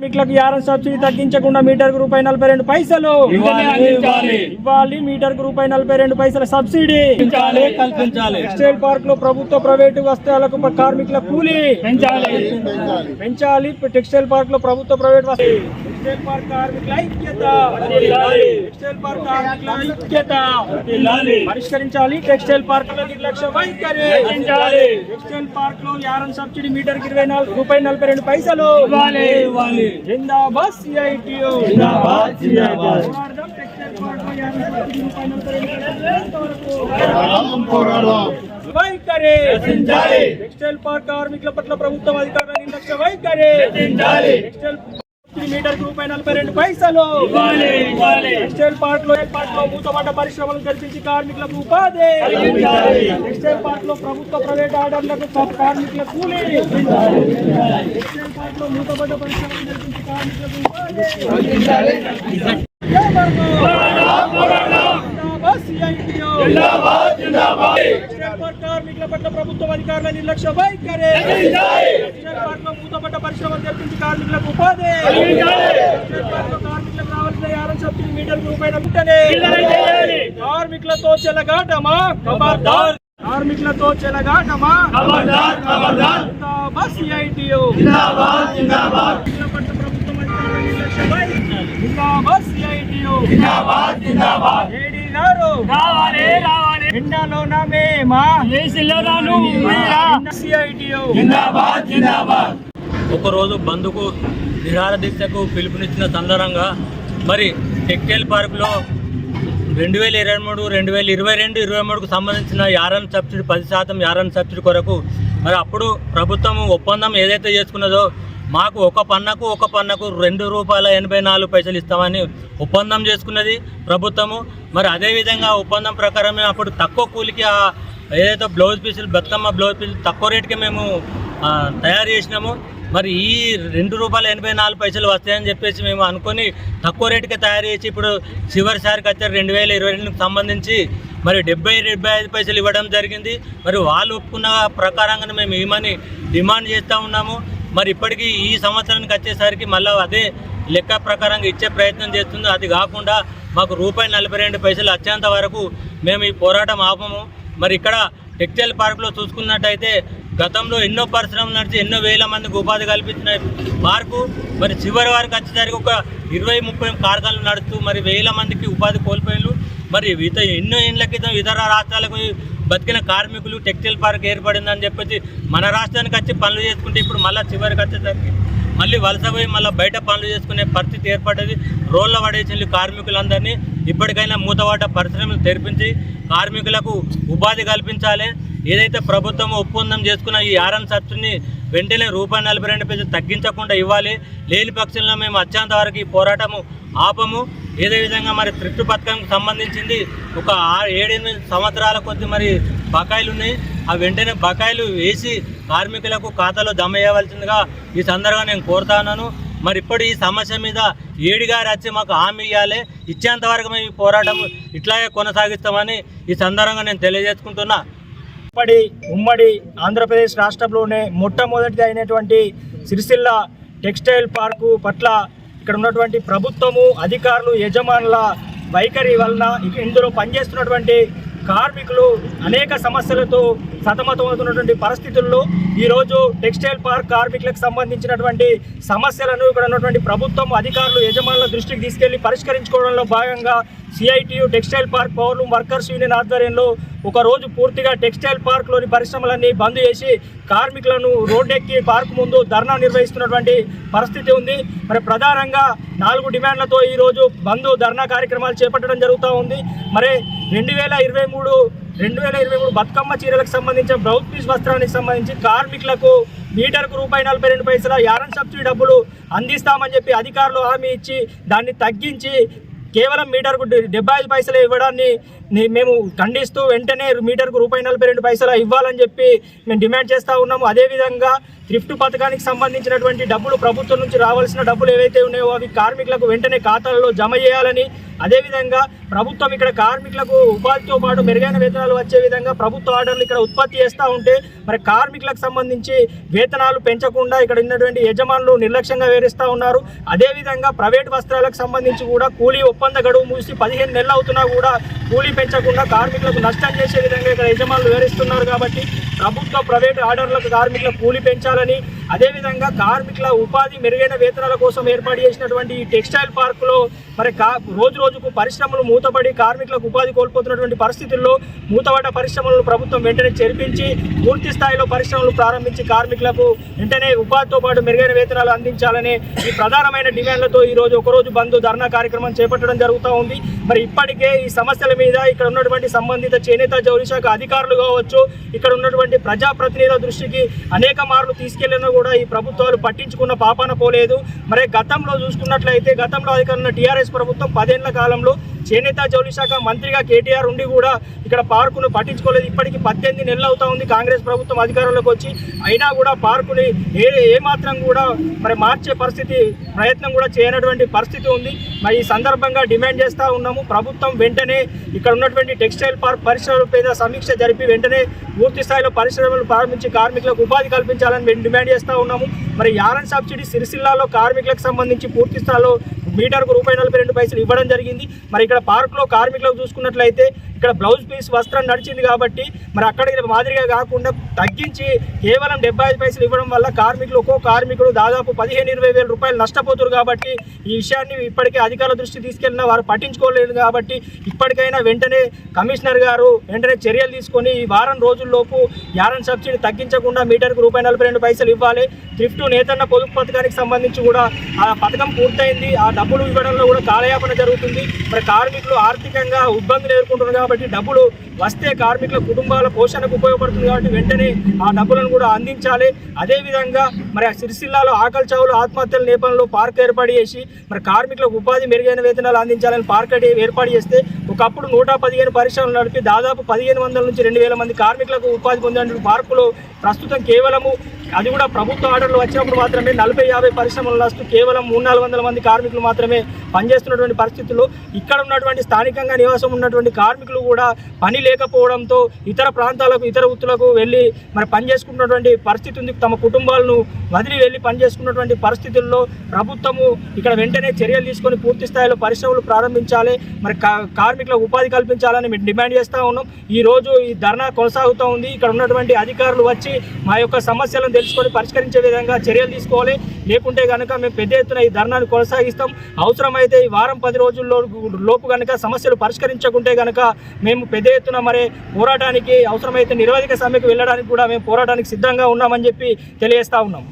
కార్మికులకు యారం subsidy తగ్గించకుండా metre రూపాయి నలభై రెండు పైసలు. ఇవ్వాలి మీటర్ రూపాయి నలభై రెండు పైసల సబ్సిడీ. టెక్స్టైల్ పార్క్లో ప్రభుత్వ ప్రైవేటు వస్త్రాలకు కార్మికుల కూలీ. పెంచాలి. పెంచాలి టెక్స్టైల్ పార్క్లో ప్రభుత్వ ప్రైవేట్ వస్త్రాలు. టెక్స్టైల్ పార్క్ కార్మికుల ఐక్యత టెక్స్టైల్ పార్క్ కార్మికుల ఐక్యత పరిష్కరించాలి టెక్స్టైల్ పార్క్లో నిర్లక్ష్య వైఖరి టెక్స్టైల్ పార్క్లో యారం సబ్సిడీ మీటర్ ఇరవై నాలుగు రూపాయి నలభై రెండు పైసలు జిందాబాద్ జిందాబాద్. పోరాడదాం వైఖరి. టెక్స్టైల్ పార్క్ కార్మికుల పట్ల ప్రభుత్వం అధికారుల నిర్లక్ష్య వైఖరి. టెక్స్టైల్ మీటర్ రూపాయి నలభై రెండు పైసలు. టెక్స్టైల్ పార్క్లో పార్క్లో మూతపడ్డ పరిశ్రమలు కల్పించి కార్మికులకు ఉపాధి. టెక్స్టైల్ పార్క్లో ప్రభుత్వ ప్రైవేట్ ఆర్డర్లకు కార్మికుల కూలీ. టెక్స్టైల్ పార్క్లో మూతపడ్డ పరిశ్రమలు కల్పించి కార్మికులకు ఉపాధి జై జిందాబాద్ సిఐటియు. టెక్స్టైల్ పార్క్ కార్మికుల పట్ల ప్రభుత్వం అధికారుల నిర్లక్ష్య వైఖరి టెక్స్టైల్ పార్క్లో మూతపడ్డ పరిశ్రమలు కల్పించి కార్మికులకు ఉపాధి టెక్స్టైల్ పార్క్లో కార్మికులకు రావాల్సిన యాభై సబ్సిడీ మీటర్ రూపాయల వెంటనే కార్మికులతో చెలగాటమా ఖబర్దార్ కార్మికులతో చెలగాటమా జిందాబాద్ సిఐటియు కార్మికుల పట్ల ప్రభుత్వం అధికారుల నిర్లక్ష్య వైఖరి. జిందాబాద్. సిఐటియు ఏడీ గారు. రావాలి రావాలి. ఎండలోన మేమా ఏసీలో రాను మీరా? సిఐటియు. జిందాబాద్ జిందాబాద్. ఒకరోజు బంద్కు నిరాహార దీక్షకు పిలుపునిచ్చిన సందర్భంగా మరి టెక్స్టైల్ పార్కులో రెండు వేల ఇరవై మూడు రెండు వేల ఇరవై రెండు ఇరవై మూడుకు సంబంధించిన యారన్ సబ్సిడీ పది శాతం యారన్ సబ్సిడీ కొరకు మరి అప్పుడు ప్రభుత్వం ఒప్పందం ఏదైతే చేసుకున్నదో మాకు ఒక పన్నకు ఒక పన్నకు రెండు రూపాయల ఎనభై నాలుగు పైసలు ఇస్తామని ఒప్పందం చేసుకున్నది ప్రభుత్వము. మరి అదేవిధంగా ఒప్పందం ప్రకారం మేము అప్పుడు తక్కువ కూలికి ఆ ఏదైతే బ్లౌజ్ పీసులు బతుకమ్మ బ్లౌజ్ పీసులు తక్కువ రేటుకి మేము తయారు చేసినాము. మరి ఈ రెండు రూపాయల ఎనభై నాలుగు పైసలు వస్తాయని చెప్పేసి మేము అనుకొని తక్కువ రేటుకి తయారు చేసి ఇప్పుడు చివరిసారికి వచ్చారు రెండు వేల ఇరవై రెండుకి సంబంధించి మరి డెబ్బై డెబ్బై ఐదు పైసలు ఇవ్వడం జరిగింది. మరి వాళ్ళు ఒప్పుకున్న ప్రకారంగానే మేము ఇవ్వమని డిమాండ్ చేస్తూ ఉన్నాము. మరి ఇప్పటికీ ఈ సంవత్సరానికి వచ్చేసరికి మళ్ళీ అదే లెక్క ప్రకారంగా ఇచ్చే ప్రయత్నం చేస్తుంది. అది కాకుండా మాకు రూపాయి నలభై రెండు పైసలు వచ్చేంత వరకు మేము ఈ పోరాటం ఆపము. మరి ఇక్కడ టెక్స్టైల్ పార్క్లో చూసుకున్నట్టయితే గతంలో ఎన్నో పరిశ్రమలు నడిచి ఎన్నో వేల మందికి ఉపాధి కల్పించిన పార్కు. మరి చివరి వరకు వచ్చేసరికి ఒక ఇరవై ముప్పై కార్ఖానలు నడుస్తూ మరి వేల మందికి ఉపాధి కోల్పోయారు మరి ఇత ఎన్నో ఏళ్ళ క్రితం ఇతర రాష్ట్రాలకు బతికిన కార్మికులు టెక్స్టైల్ పార్క్ ఏర్పడిందని చెప్పేసి మన రాష్ట్రానికి వచ్చి పనులు చేసుకుంటే ఇప్పుడు మళ్ళీ చివరికి వచ్చేసరికి మళ్ళీ వలస పోయి మళ్ళీ బయట పనులు చేసుకునే పరిస్థితి ఏర్పడ్డది. రోడ్ల పడేసి కార్మికులందరినీ ఇప్పటికైనా మూతవాట పరిశ్రమలు తెరిపించి కార్మికులకు ఉపాధి కల్పించాలి. ఏదైతే ప్రభుత్వం ఒప్పందం చేసుకున్న ఈ ఆర్ఎన్ సబ్సిడీని వెంటనే రూపాయి నలభై రెండు పైసలు తగ్గించకుండా ఇవ్వాలి. లేని పక్షంలో మేము అత్యంత వరకు ఈ పోరాటము ఆపము. ఏదే విధంగా మరి త్రిప్టు పథకంకి సంబంధించింది ఒక ఆరు ఏడెనిమిది సంవత్సరాల కొద్ది మరి బకాయిలు ఉన్నాయి. ఆ వెంటనే బకాయిలు వేసి కార్మికులకు ఖాతాలో జమ చేయవలసిందిగా ఈ సందర్భంగా నేను కోరుతా ఉన్నాను. మరి ఇప్పుడు ఈ సమస్య మీద ఏడి గారు వచ్చి మాకు హామీ ఇవ్వాలి ఇచ్చేంత వరకు మేము ఈ పోరాటం ఇట్లాగే కొనసాగిస్తామని ఈ సందర్భంగా నేను తెలియజేసుకుంటున్నా. ఉమ్మడి ఉమ్మడి ఆంధ్రప్రదేశ్ రాష్ట్రంలోనే మొట్టమొదటిది అయినటువంటి సిరిసిల్ల టెక్స్టైల్ పార్కు పట్ల ఇక్కడ ఉన్నటువంటి ప్రభుత్వము అధికారులు యజమానుల వైఖరి వలన ఇందులో పనిచేస్తున్నటువంటి కార్మికులు అనేక సమస్యలతో సతమతమవుతున్నటువంటి పరిస్థితుల్లో ఈరోజు టెక్స్టైల్ పార్క్ కార్మికులకు సంబంధించినటువంటి సమస్యలను ఇక్కడ ఉన్నటువంటి ప్రభుత్వం అధికారులు యజమానుల దృష్టికి తీసుకెళ్ళి పరిష్కరించుకోవడంలో భాగంగా సిఐటియు టెక్స్టైల్ పార్క్ పౌరులు వర్కర్స్ యూనియన్ ఆధ్వర్యంలో ఒక రోజు పూర్తిగా టెక్స్టైల్ పార్క్లోని పరిశ్రమలన్నీ బంద్ చేసి కార్మికులను రోడ్డెక్కి పార్క్ ముందు ధర్నా నిర్వహిస్తున్నటువంటి పరిస్థితి ఉంది. మరి ప్రధానంగా నాలుగు డిమాండ్లతో ఈరోజు బంధు ధర్నా కార్యక్రమాలు చేపట్టడం జరుగుతూ ఉంది. మరి రెండు వేల ఇరవై మూడు రెండు వేల ఇరవై మూడు బతుకమ్మ చీరలకు సంబంధించిన బ్రౌత్ పీస్ వస్త్రానికి సంబంధించి కార్మికులకు మీటర్కు రూపాయి నలభై రెండు పైసల యారన్ సబ్సిడీ డబ్బులు అందిస్తామని చెప్పి అధికారులు హామీ ఇచ్చి దాన్ని తగ్గించి కేవలం మీటర్కు డెబ్బై ఐదు పైసలు ఇవ్వడాన్ని మేము ఖండిస్తూ వెంటనే మీటర్కు రూపాయి నలభై రెండు పైసలు ఇవ్వాలని చెప్పి మేము డిమాండ్ చేస్తూ ఉన్నాము. అదేవిధంగా థ్రిఫ్ట్ పథకానికి సంబంధించినటువంటి డబ్బులు ప్రభుత్వం నుంచి రావాల్సిన డబ్బులు ఏవైతే ఉన్నాయో అవి కార్మికులకు వెంటనే ఖాతాలలో జమ చేయాలని అదేవిధంగా ప్రభుత్వం ఇక్కడ కార్మికులకు ఉపాధితో పాటు మెరుగైన వేతనాలు వచ్చే విధంగా ప్రభుత్వ ఆర్డర్లు ఇక్కడ ఉత్పత్తి చేస్తూ ఉంటే మరి కార్మికులకు సంబంధించి వేతనాలు పెంచకుండా ఇక్కడ ఉన్నటువంటి యజమానులు నిర్లక్ష్యంగా వేరిస్తూ ఉన్నారు. అదేవిధంగా ప్రైవేట్ వస్త్రాలకు సంబంధించి కూడా కూలీ ఒప్పంద గడువు మూసి పదిహేను నెలలు అవుతున్నా కూడా కూలీ పెంచకుండా కార్మికులకు నష్టం చేసే విధంగా ఇక్కడ యజమానులు వివరిస్తున్నారు కాబట్టి ప్రభుత్వ ప్రైవేట్ ఆర్డర్లకు కార్మికుల కూలి పెంచాలని అదేవిధంగా కార్మికుల ఉపాధి మెరుగైన వేతనాల కోసం ఏర్పాటు చేసినటువంటి ఈ టెక్స్టైల్ పార్కులో మరి కా రోజు రోజుకు పరిశ్రమలు మూతపడి కార్మికులకు ఉపాధి కోల్పోతున్నటువంటి పరిస్థితుల్లో మూతపడ్డ పరిశ్రమలను ప్రభుత్వం వెంటనే చేర్పించి పూర్తి స్థాయిలో పరిశ్రమలు ప్రారంభించి కార్మికులకు వెంటనే ఉపాధితో పాటు మెరుగైన వేతనాలు అందించాలనే ఈ ప్రధానమైన డిమాండ్లతో ఈ రోజు ఒకరోజు బంద్ ధర్నా కార్యక్రమం చేపట్టడం జరుగుతూ ఉంది. మరి ఇప్పటికే ఈ సమస్యల మీద ఇక్కడ ఉన్నటువంటి సంబంధిత చేనేత జౌలి శాఖ అధికారులు కావచ్చు ఇక్కడ ఉన్నటువంటి ప్రజాప్రతినిధుల దృష్టికి అనేక మార్లు తీసుకెళ్ళినా కూడా ఈ ప్రభుత్వాలు పట్టించుకున్న పాపాన పోలేదు. మరి గతంలో చూసుకున్నట్లయితే గతంలో అధికారులు టీఆర్ఎస్ ప్రభుత్వం పదేళ్ళ కాలంలో చేనేత జౌళి శాఖ మంత్రిగా కేటీఆర్ ఉండి కూడా ఇక్కడ పార్కును పట్టించుకోలేదు. ఇప్పటికి పద్దెనిమిది నెలలు అవుతా ఉంది. కాంగ్రెస్ ప్రభుత్వం అధికారంలోకి వచ్చి అయినా కూడా పార్కుని ఏ ఏమాత్రం కూడా మరి మార్చే పరిస్థితి ప్రయత్నం కూడా చేయనటువంటి పరిస్థితి ఉంది. మరి ఈ సందర్భంగా డిమాండ్ చేస్తూ ఉన్నాము. ప్రభుత్వం వెంటనే ఇక్కడ ఉన్నటువంటి టెక్స్టైల్ పార్క్ పరిశ్రమల మీద సమీక్ష జరిపి వెంటనే పూర్తి స్థాయిలో పరిశ్రమలు ప్రారంభించి కార్మికులకు ఉపాధి కల్పించాలని మేము డిమాండ్ చేస్తూ ఉన్నాము. మరి యారన్ సబ్సిడీ సిరిసిల్లాలో కార్మికులకు సంబంధించి పూర్తి స్థాయిలో మీటర్కు రూపాయి నలభై రెండు పైసలు ఇవ్వడం జరిగింది. మరి ఇక్కడ పార్కులో కార్మికులకు చూసుకున్నట్లయితే ఇక్కడ బ్లౌజ్ పీస్ వస్త్రం నడిచింది కాబట్టి మరి అక్కడ మాదిరిగా కాకుండా తగ్గించి కేవలం డెబ్బై ఐదు పైసలు ఇవ్వడం వల్ల కార్మికులు ఒక్కో కార్మికుడు దాదాపు పదిహేను ఇరవై వేల రూపాయలు నష్టపోతున్నారు కాబట్టి ఈ విషయాన్ని ఇప్పటికే అధికారుల దృష్టి తీసుకెళ్ళిన వారు పట్టించుకోలేదు కాబట్టి ఇప్పటికైనా వెంటనే కమిషనర్ గారు వెంటనే చర్యలు తీసుకొని ఈ వారం రోజుల్లోపు యారన్ సబ్సిడీ తగ్గించకుండా మీటర్కు రూపాయి నలభై రెండు పైసలు ఇవ్వాలి. థ్రిఫ్ట్ నేతన్న పొదుపు పథకానికి సంబంధించి కూడా ఆ పథకం పూర్తయింది. ఆ డబ్బులు ఇవ్వడంలో కూడా కాలయాపన జరుగుతుంది. మరి కార్మికులు ఆర్థికంగా ఇబ్బందులు ఎదుర్కొంటున్నారు కాబట్టి డబ్బులు వస్తే కార్మికుల కుటుంబాల పోషణకు ఉపయోగపడుతుంది కాబట్టి వెంటనే ఆ డబ్బులను కూడా అందించాలి. అదేవిధంగా మరి ఆ సిరిసిల్లాలో ఆకలి చావులు ఆత్మహత్యల నేపథ్యంలో పార్క్ ఏర్పాటు చేసి మరి కార్మికులకు ఉపాధి మెరుగైన వేతనాలు అందించాలని పార్క్ ఏర్పాటు చేస్తే ఒకప్పుడు నూట పదిహేను పరిశ్రమలు నడిపి దాదాపు పదిహేను వందల నుంచి రెండు వేల మంది కార్మికులకు ఉపాధి పొందిన పార్కులో ప్రస్తుతం కేవలము అది కూడా ప్రభుత్వ ఆర్డర్లు వచ్చినప్పుడు మాత్రమే నలభై యాభై పరిశ్రమలు నస్తూ కేవలం మూడు నాలుగు వందల మంది కార్మికులు మాత్రమే పనిచేస్తున్నటువంటి పరిస్థితుల్లో ఇక్కడ ఉన్నటువంటి స్థానికంగా నివాసం ఉన్నటువంటి కార్మికులు కూడా పని లేకపోవడంతో ఇతర ప్రాంతాలకు ఇతర వృత్తులకు వెళ్ళి మరి పని చేసుకున్నటువంటి పరిస్థితి ఉంది. తమ కుటుంబాలను వదిలి వెళ్ళి పని చేసుకున్నటువంటి పరిస్థితుల్లో ప్రభుత్వము ఇక్కడ వెంటనే చర్యలు తీసుకొని పూర్తి స్థాయిలో పరిశ్రమలు ప్రారంభించాలి. మరి కా- కార్మికులకు ఉపాధి కల్పించాలని మేము డిమాండ్ చేస్తూ ఉన్నాం. ఈ రోజు ఈ ధర్నా కొనసాగుతూ ఉంది. ఇక్కడ ఉన్నటువంటి అధికారులు వచ్చి మా యొక్క సమస్యలను తెలుసుకొని పరిష్కరించే విధంగా చర్యలు తీసుకోవాలి. లేకుంటే కనుక మేము పెద్ద ఎత్తున ఈ ధర్నాను కొనసాగిస్తాం. అవసరమైతే ఈ వారం పది రోజుల్లో లోపు కనుక సమస్యలు పరిష్కరించకుంటే కనుక మేము పెద్ద ఎత్తున మరి పోరాటానికి అవసరమైతే నిరవధిక సమ్మెకు వెళ్ళడానికి కూడా మేము పోరాటానికి సిద్ధంగా ఉన్నామని చెప్పి తెలియజేస్తా ఉన్నాం.